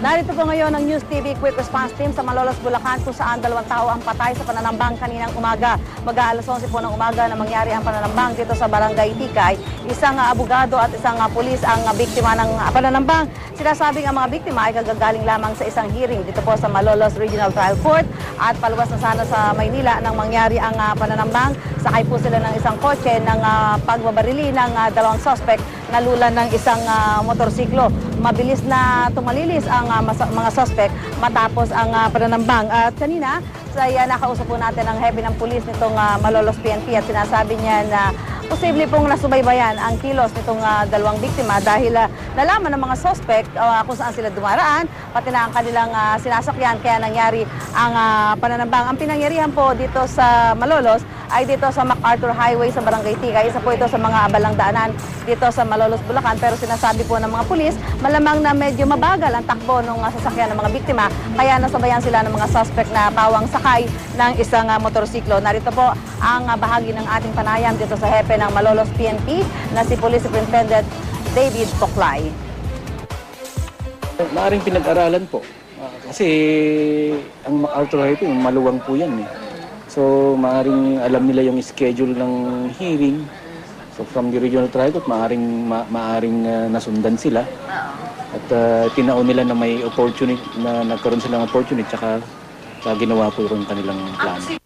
Narito po ngayon ang News TV Quick Response Team sa Malolos, Bulacan kung saan dalawang tao ang patay sa pananambang kaninang umaga. Mag-aalas 11 po ng umaga na mangyari ang pananambang dito sa Barangay Tikay. Isang abogado at isang pulis ang biktima ng pananambang. Sinasabing ang mga biktima ay kagagaling lamang sa isang hearing dito po sa Malolos Regional Trial Court at paluwas na sana sa Maynila nang mangyari ang ah, pananambang. Sakay po sila ng isang kotse ng ah, pagbabarili ng ah, dalawang suspect nalulan ng isang ah, motorsiklo. Mabilis na tumalilis ang masa- mga suspect matapos ang ah, pananambang. At kanina, uh, nakausap po natin ang hepe ng pulis nitong ah, Malolos PNP at sinasabi niya na posible pong nasubaybayan ang kilos nitong ah, dalawang biktima dahil ah, nalaman ng mga suspect ah, kung saan sila dumaraan, pati na ang kanilang ah, sinasakyan kaya nangyari ang ah, pananambang. Ang pinangyarihan po dito sa Malolos ay dito sa MacArthur Highway sa Barangay Tigay. Isa po ito sa mga abalang daanan dito sa Malolos, Bulacan. Pero sinasabi po ng mga pulis, malamang na medyo mabagal ang takbo ng ah, sasakyan ng mga biktima. Kaya nasabayan sila ng mga suspect na pawang sakay ng isang ah, motorsiklo. Narito po ang ah, bahagi ng ating panayam dito sa hepe ng Malolos PNP na si Police Superintendent David Poklay. Maaring pinag-aralan po. Kasi ang MacArthur Highway, maluwang po yan eh. So maaring alam nila yung schedule ng hearing. So from the regional trial court, maaring, ma- maaring ah, nasundan sila. At uh, tinaon nila na may opportunity, na nagkaroon silang opportunity, tsaka, tsaka ginawa po yung kanilang plano.